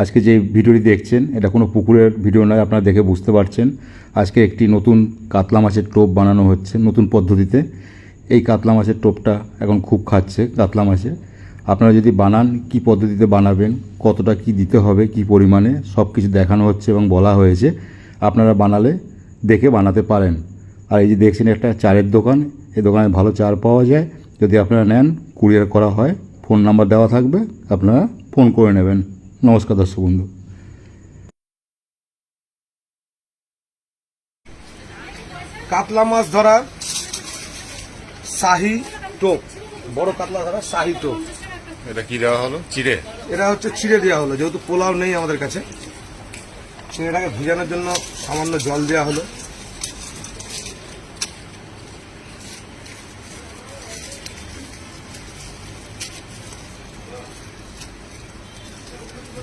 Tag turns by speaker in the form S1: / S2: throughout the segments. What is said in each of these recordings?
S1: আজকে যে ভিডিওটি দেখছেন, এটা কোনো পুকুরের ভিডিও নয়, আপনারা দেখে বুঝতে পারছেন। আজকে একটি নতুন কাতলা মাছের টোপ বানানো হচ্ছে নতুন পদ্ধতিতে। এই কাতলা মাছের টোপটা এখন খুব খাচ্ছে কাতলা মাছে। আপনারা যদি বানান, কি পদ্ধতিতে বানাবেন, কতটা কি দিতে হবে, কি পরিমাণে, সব কিছু দেখানো হচ্ছে এবং বলা হয়েছে। আপনারা বানালে দেখে বানাতে পারেন। আর এই যে দেখছেন, একটা চায়ের দোকান এই দোকানে ভালো চার পাওয়া যায়। যদি আপনারা নেন, কুরিয়ার করা হয়, ফোন নাম্বার দেওয়া থাকবে, আপনারা ফোন করে নেবেন। নমস্কার দর্শক বন্ধু
S2: কাতলা মাছ ধরার শাহি টোপ। বড় কাতলা ধরার শাহি টোপ।
S3: এটা কি দেওয়া হলো? চিড়ে?
S2: এটা হচ্ছে চিড়ে দেওয়া হলো যেহেতু পোলাও নেই আমাদের কাছে। চিড়েটাকে ভিজানোর জন্য সামান্য জল দেওয়া হলো।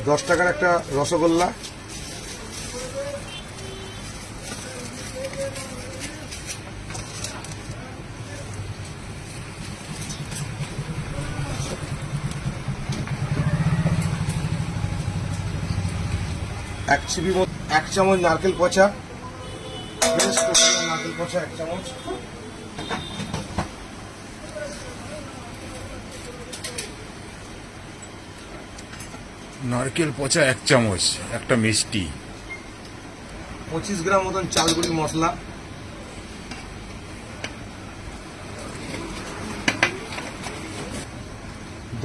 S2: দশ টাকার একটা রসগোল্লা। এক চিপি এক চামচ নারকেল পচা। বেশ নারকেল পচা এক চামচ।
S3: নারকেল পচা এক চামচ, একটা মিষ্টি।
S2: পঁচিশ গ্রাম মতন চালগুড়ি মশলা।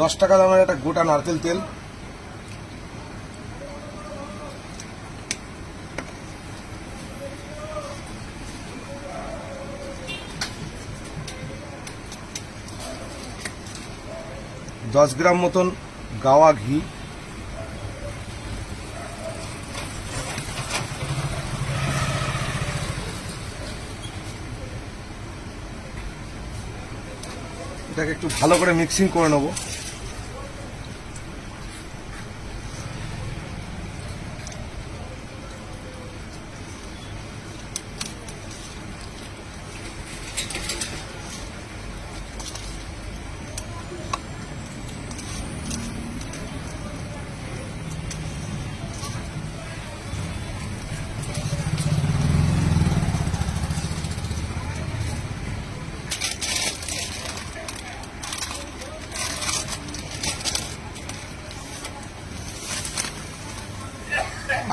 S2: দশ টাকা দামের একটা গোটা নারকেল তেল। দশ গ্রাম মতন গাওয়া ঘি। এটাকে একটু ভালো করে মিক্সিং করে নেব।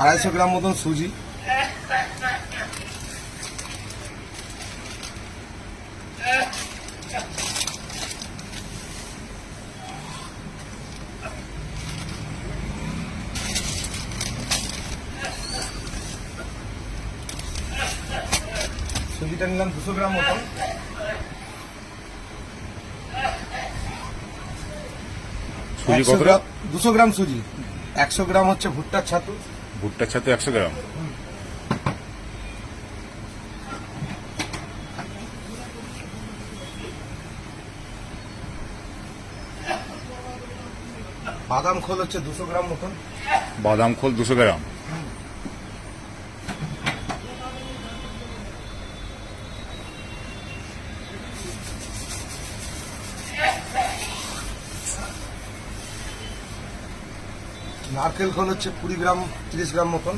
S2: আড়াইশো গ্রাম মতন সুজি। সুজিটা নিলাম দুশো গ্রাম মতন। দুশো গ্রাম সুজি। একশো গ্রাম হচ্ছে ভুট্টার ছাতু।
S3: ভুট্টার সাথে একশো গ্রাম।
S2: বাদাম খোল হচ্ছে দুশো গ্রাম মতন।
S3: বাদাম খোল দুশো গ্রাম।
S2: নারকেল খোল হচ্ছে কুড়ি গ্রাম তিরিশ গ্রাম মতন।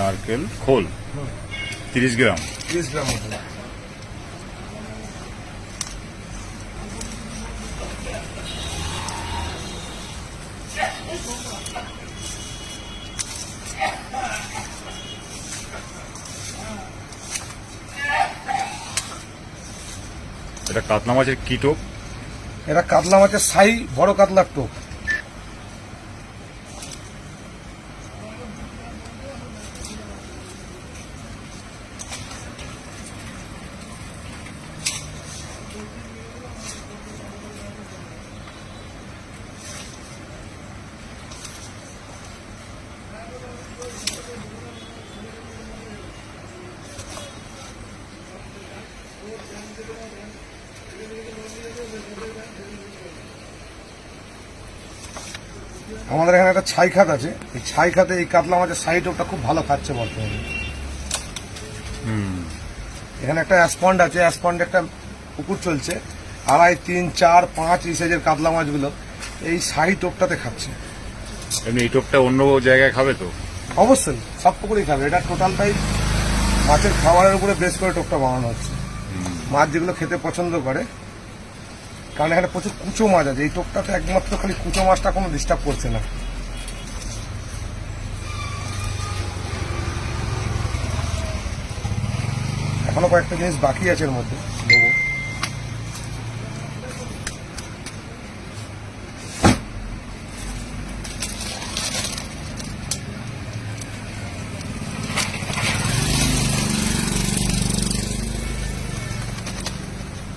S3: নারকেল খোল? তিরিশ গ্রাম?
S2: তিরিশ গ্রাম মতন।
S3: এটা কাতলা মাছের কিটোপ
S2: এটা কাতলা মাছের সাই বড় কাতলার টোপ। আমাদের এখানে একটা ছাই খাত আছে। এই ছাই খাতে এই কাতলা মাছের সাই টোপটা খুব ভালো খাচ্ছে বর্তমানে। এখানে একটা অ্যাসপন্ড আছে অ্যাসপন্ড একটা পুকুর চলছে। আড়াই তিন চার পাঁচ এই সাইজের কাতলা মাছগুলো এই সাই টোপটাতে খাচ্ছে।
S3: এমনি এই টোপটা অন্য জায়গায় খাবে তো?
S2: অবশ্যই সব পুকুরেই খাবে। এটা টোটালটাই মাছের খাবারের উপরে বেশ করে টোপটা বানানো হচ্ছে। মাছ যেগুলো খেতে পছন্দ করে কারণ এখানে প্রচুর কুচো মাছ আছে। এই টোকটাতে একমাত্র খালি কুচো মাছটা কোনো ডিস্টার্ব করছে না। এখনও কয়েকটা জিনিস বাকি আছে এর মধ্যে দেবো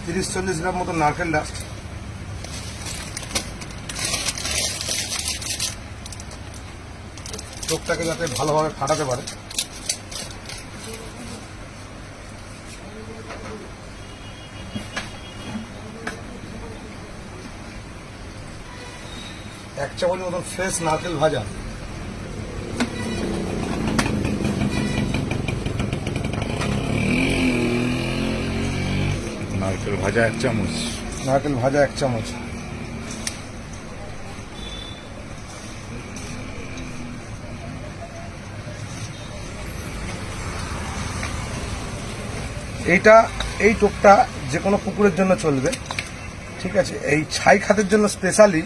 S2: তিরিশ চল্লিশ গ্রাম মতো নারকেল ডাস্ট। চোখটাকে যাতে ভালোভাবে ফাটাতে পারে। এক চামচ মতন ফ্রেশ নারকেল ভাজা।
S3: নারকেল ভাজা এক চামচ।
S2: নারকেল ভাজা এক চামচ। এইটা, এই টোপটা যে কোনো পুকুরের জন্য চলবে, ঠিক আছে? এই ছাই খাতের জন্য স্পেশালি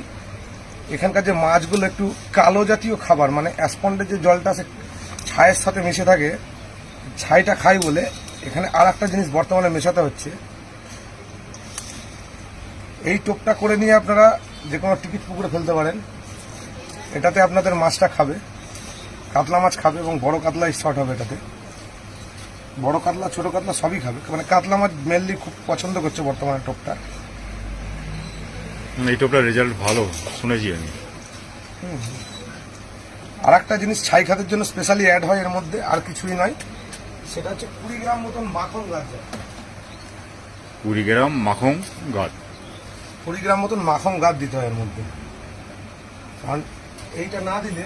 S2: এখানকার যে মাছগুলো একটু কালো জাতীয় খাবার মানে অ্যাসপন্ডের যে জলটা আছে ছায়ের সাথে মিশে থাকে, ছাইটা খাই বলে এখানে আর একটা জিনিস বর্তমানে মেশাতে হচ্ছে। এই টোপটা করে নিয়ে আপনারা যে কোনো টিকিট পুকুরে ফেলতে পারেন। এটাতে আপনাদের মাছটা খাবে কাতলা মাছ খাবে এবং বড় কাতলা শর্ট হবে এটাতে। বড় কাতলা ছোট কাতলা সবই খাবে। মানে কাতলা মাছ মেনলি খুব পছন্দ করছে বর্তমানে টোপটা।
S3: এই টোপটার রেজাল্ট ভালো শুনেছি আমি।
S2: আর একটা জিনিস ছাই খাতের জন্য স্পেশালি অ্যাড হয় এর মধ্যে আর কিছুই নয়। সেটা হচ্ছে কুড়ি গ্রাম মতন মাখন গাছ। যায়
S3: কুড়ি গ্রাম মাখন গাছ।
S2: কুড়ি গ্রাম মতন মাখন গাছ দিতে হয় এর মধ্যে। কারণ এইটা না দিলে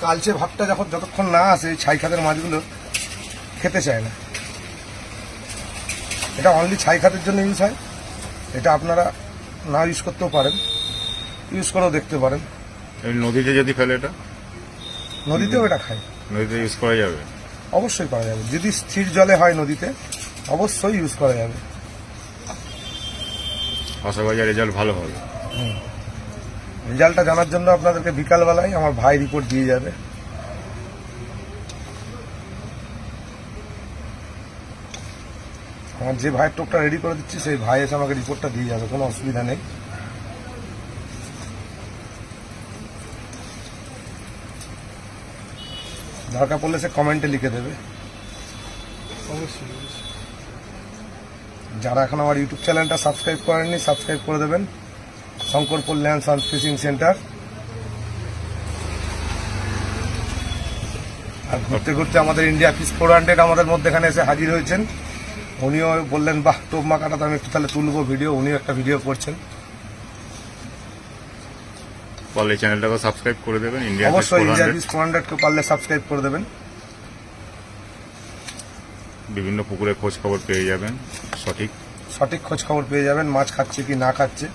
S2: কালচে ভাবটা যখন যতক্ষণ না আসে এই ছাই খাতের মাছগুলো খেতে চায় না। এটা অনলি ছাই খাতের জন্য ইউজ হয়। এটা আপনারা না ইউজ করতেও পারেন। ইউজ করেও দেখতে পারেন।
S3: নদীতে যদি ফেলে এটা?
S2: নদীতেও এটা খায়।
S3: নদীতে ইউজ করা যাবে?
S2: অবশ্যই করা যাবে। যদি স্থির জলে হয় নদীতে অবশ্যই ইউজ করা যাবে।
S3: আশা করা রেজাল্ট ভালো হবে।
S2: রেজাল্টটা জানার জন্য আপনাদেরকে বিকালবেলায় আমার ভাই রিপোর্ট দিয়ে যাবে। আমার যে ভাইয়ের টোপটা রেডি করে দিচ্ছি সেই ভাই এসে আমাকে রিপোর্টটা দিয়ে যাবে কোনো অসুবিধা নেই। দরকার পড়লে সে কমেন্টে লিখে দেবে। যারা এখন আমার ইউটিউব চ্যানেলটা সাবস্ক্রাইব করেননি সাবস্ক্রাইব করে দেবেন। শঙ্করপুর ল্যান্ড সান ফিশিং সেন্টার। আর ঘুরতে ঘুরতে আমাদের ইন্ডিয়া পিস ফোর হান্ড্রেড আমাদের মধ্যে এখানে এসে হাজির হয়েছেন। উনিও বললেন বাহ টোপ মাকাটা তো আমি একটু তাহলে তুলবো ভিডিও। উনিও একটা ভিডিও করছেন।
S3: পারলে চ্যানেলটাকে সাবস্ক্রাইব করে দেবেন ইন্ডিয়া
S2: অবশ্যই ইন্ডিয়া পিস ফোর হান্ড্রেডকে পারলে সাবস্ক্রাইব করে দেবেন।
S3: বিভিন্ন পুকুরে খোঁজ খবর পেয়ে যাবেন সঠিক?
S2: সঠিক খোঁজ খবর পেয়ে যাবেন মাছ খাচ্ছে কি না খাচ্ছে।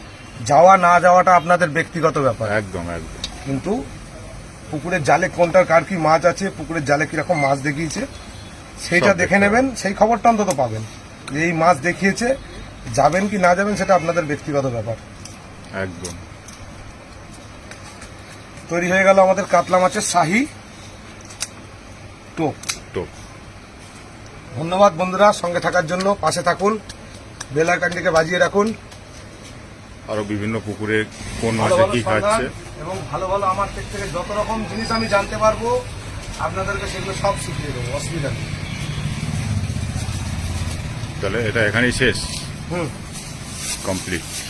S2: যাওয়া না যাওয়াটা আপনাদের ব্যক্তিগত ব্যাপার।
S3: একদম একদম।
S2: কিন্তু পুকুরের জালে কোনটার কার কি মাছ আছে পুকুরের জালে কীরকম মাছ দেখিয়েছে সেইটা দেখে নেবেন সেই খবরটা অন্তত পাবেন। যে এই মাছ দেখিয়েছে যাবেন কি না যাবেন সেটা আপনাদের ব্যক্তিগত ব্যাপার।
S3: একদম।
S2: তৈরি হয়ে গেল আমাদের কাতলা মাছের শাহি টোপ।
S3: টোপ।
S2: ধন্যবাদ বন্ধুরা সঙ্গে থাকার জন্য পাশে থাকুন বেল আইকনটিকে বাজিয়ে রাখুন।
S3: আরও বিভিন্ন পুকুরে কোন মাছে কি খাচ্ছে।
S2: এবং ভালো ভালো আমার দিক থেকে যত রকম জিনিস আমি জানতে পারব আপনাদেরকে সেগুলো সব শিখিয়ে দেবো অসুবিধা নেই।
S3: তাহলে এটা এখানেই শেষ?
S2: হুম।
S3: কমপ্লিট।